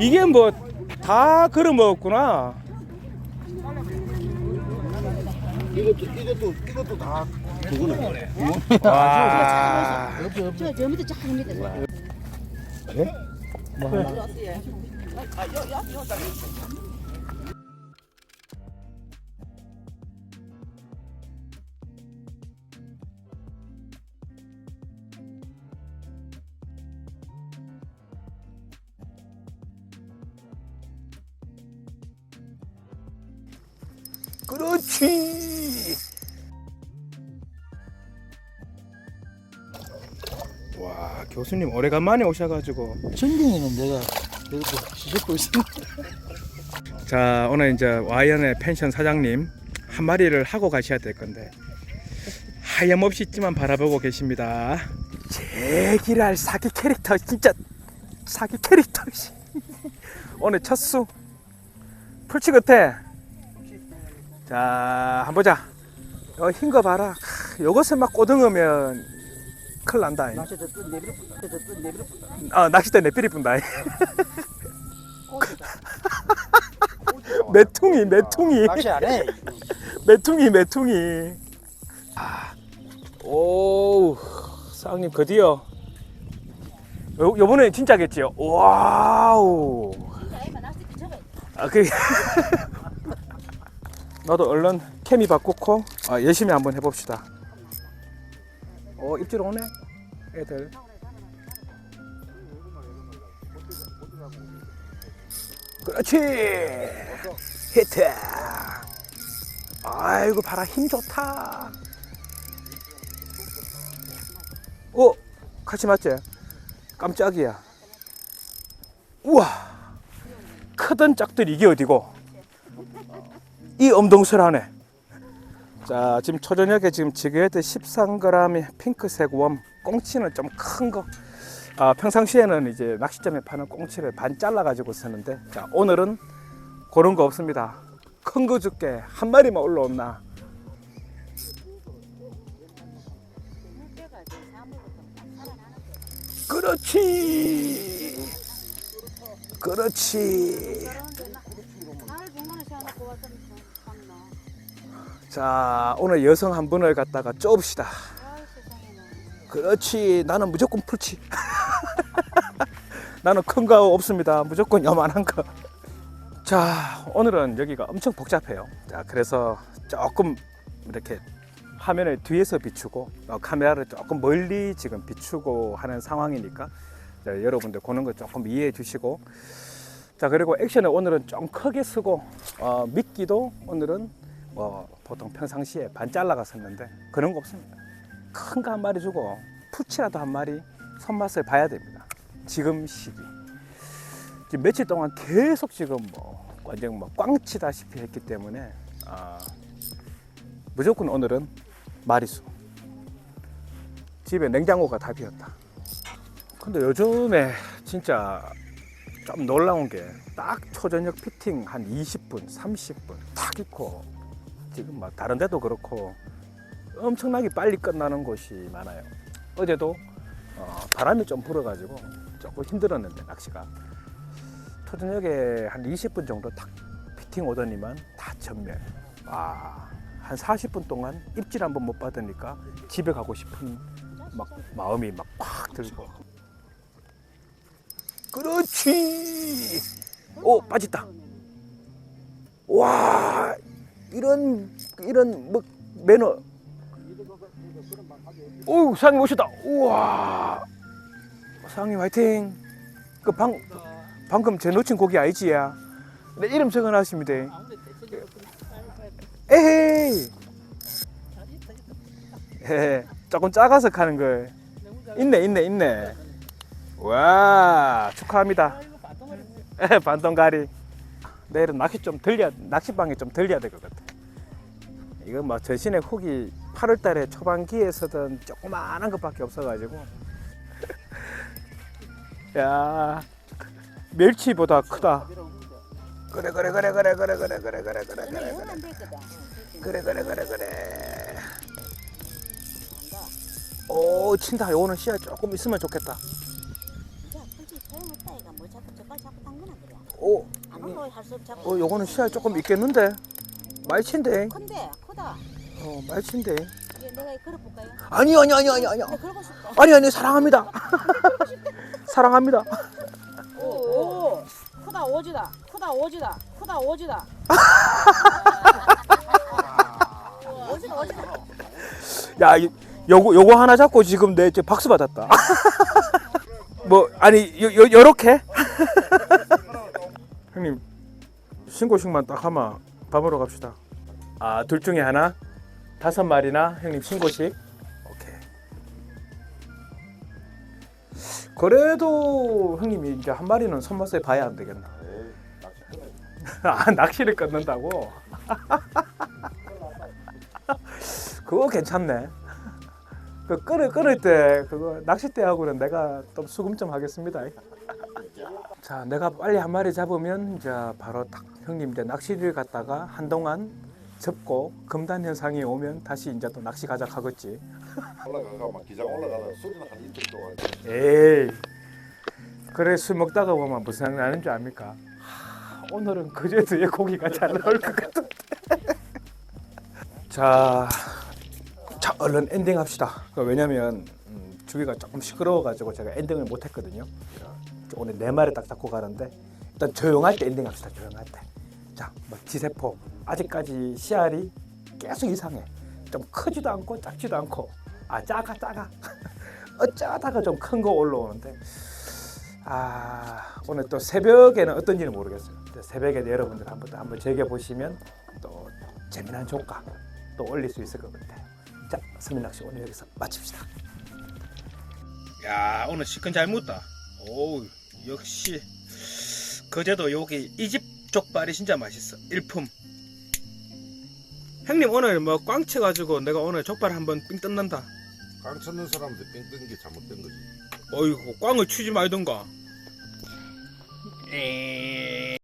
이게 뭐 다 걸어 먹었구나. 이것도 이것도 이것도 다 그거네. 와. 저, 저 밑에 쫙 밑에. 그렇지. 와 교수님 오래간만에 오셔가지고 전쟁에는 내가 이것도 지적고 있습니다. 자 오늘 이제 와이언의 펜션 사장님 한 마리를 하고 가셔야 될 건데 하염없이 찌만 바라보고 계십니다. 제기랄 사기 캐릭터 진짜 사기 캐릭터. 씨. 오늘 첫수 풀치 끝에 자 한번 보자. 어, 흰거 봐라. 하, 요것을 막 꼬등으면 큰일 난다. 또또아 낚싯대 내삐리 분다. 메퉁이 메퉁이 낚시 안 해. 메퉁이 메퉁이. 아, 오 사장님 드디어 요 요번에 진짜겠지요. 와우. 아 그. 나도 얼른 케미 바꾸고 아, 열심히 한번 해봅시다. 어 입질 오네? 애들. 그렇지! 히트! 아이고 봐라 힘 좋다. 어 같이 맞지? 깜짝이야. 우와! 크던 짝들이 이게 어디고 이 엄동설하네 자 지금 초저녁에 지금 지게헤드 13g의 핑크색 웜 꽁치는 좀 큰거. 아, 평상시에는 이제 낚시점에 파는 꽁치를 반 잘라 가지고 쓰는데 자 오늘은 그런 거 없습니다. 큰 거 줄게. 한 마리만 올라온나 그렇지! 그렇지 자 오늘 여성 한 분을 갖다가 쪼읍시다. 그렇지 나는 무조건 풀치 나는 큰 거 없습니다. 무조건 요만한 거 자 오늘은 여기가 엄청 복잡해요. 자 그래서 조금 이렇게 화면을 뒤에서 비추고 어, 카메라를 조금 멀리 지금 비추고 하는 상황이니까 자, 여러분들 그런 거 조금 이해해 주시고. 자 그리고 액션을 오늘은 좀 크게 쓰고 어, 미끼도 오늘은 뭐 보통 평상시에 반 잘라가 썼는데 그런 거 없습니다 큰 거 한 마리 주고 푸치라도 한 마리 손맛을 봐야 됩니다. 지금 시기. 지금 며칠 동안 계속 지금 뭐 완전 뭐 꽝치다시피 했기 때문에 아, 무조건 오늘은 마리수. 집에 냉장고가 다 비었다. 근데 요즘에 진짜 좀 놀라운 게 딱 초저녁 피팅 한 20분, 30분 딱 있고 지금 막 다른 데도 그렇고 엄청나게 빨리 끝나는 곳이 많아요. 어제도 어, 바람이 좀 불어가지고 조금 힘들었는데 낚시가 초저녁에 한 20분 정도 딱 피팅 오더니만 다 전멸. 와, 한 40분 동안 입질 한 번 못 받으니까 집에 가고 싶은 막 마음이 막팍 들고. 그렇지. 오 빠졌다. 와, 이런 이런 뭐 매너. 오 사장님 오셨다. 우와. 사장님 화이팅. 그 방 방금 제 놓친 고기 아니지 야? 내 이름 적어놨습니다. 에헤이. 에 조금 작아서 가는 걸. 있네 있네 있네. 와 축하합니다. 에 반동가리. 내일은 낚시 좀 들려 낚시방에 좀 들려야 될 것 같아 이건 뭐 전신의 훅이 8월 달에 초반기에서든 조그마한 것밖에 없어가지고 야 멸치보다 크다 그래 그래 그래 그래 그래 그래 그래 그래 그래 그래 그래 그래 그래 그래 오 친다 요거는 씨앗 조금 있으면 좋겠다 뭐 없고 어 요거는 씨알 조금 있겠는데 말친데. 큰데 크다. 어 말친데. 이게 내가 걸어볼까요? 아니 아니 아니 아니 아니. 근데 걸고 싶다 아니 아니 사랑합니다. 사랑합니다. 오, 오. 크다 오지다. 크다 오지다. 크다 오지다. 오지다 오지다. 야 이- 요거 요거 하나 잡고 지금 내 지금 박수 받았다. 뭐 아니 요, 요 요렇게? 형님 신고식만 딱 하면 밥 먹으러 갑시다. 아 둘 중에 하나? 다섯 마리나? 형님 신고식? 오케이. 그래도 형님이 이제 한 마리는 손맛에 봐야 안 되겠나? 아 낚시를 끊는다고? 그거 괜찮네. 그 끊을 끊을 때 그거 낚싯대하고는 내가 좀 수금 좀 하겠습니다. 자, 내가 빨리 한 마리 잡으면 이제 바로 딱 형님 이제 낚시를 갔다가 한동안 접고 금단 현상이 오면 다시 이제 또 낚시 가자 하겠지. 올라가가 막 기장 올라가다 소리는 한 이틀 동안 에이, 그래 술 먹다가 보면 무슨 생각 나는 줄 압니까? 하, 오늘은 그제도의 고기가 잘 나올 것 같은데. 자, 자 얼른 엔딩 합시다. 그 왜냐면 음, 주위가 조금 시끄러워가지고 제가 엔딩을 못했거든요. 오늘 네 마리 딱 잡고 가는데 일단 조용할 때 엔딩 합시다. 조용할 때. 자, 뭐 지세포 아직까지 씨알이 계속 이상해. 좀 크지도 않고 작지도 않고 아 작아 작아. 어쩌다가 좀 큰 거 올라오는데 아 오늘 또 새벽에는 어떤지는 모르겠어요. 새벽에 여러분들 한번 또 한번 즐겨 보시면 또 재미난 조가 또 올릴 수 있을 것 같아요. 자, 스미낚시 오늘 여기서 마칩시다. 야, 오늘 시큰 잘 묻다. 오, 역시 그제도 여기 이 집 족발이 진짜 맛있어. 일품. 형님 오늘 뭐꽝 쳐가지고 내가 오늘 족발 한번 삥 뜯는다. 깡 찾는 사람한테 뺑 뜨는 게 잘못된 거지 어이구 꽝을 치지 말던가. 에이.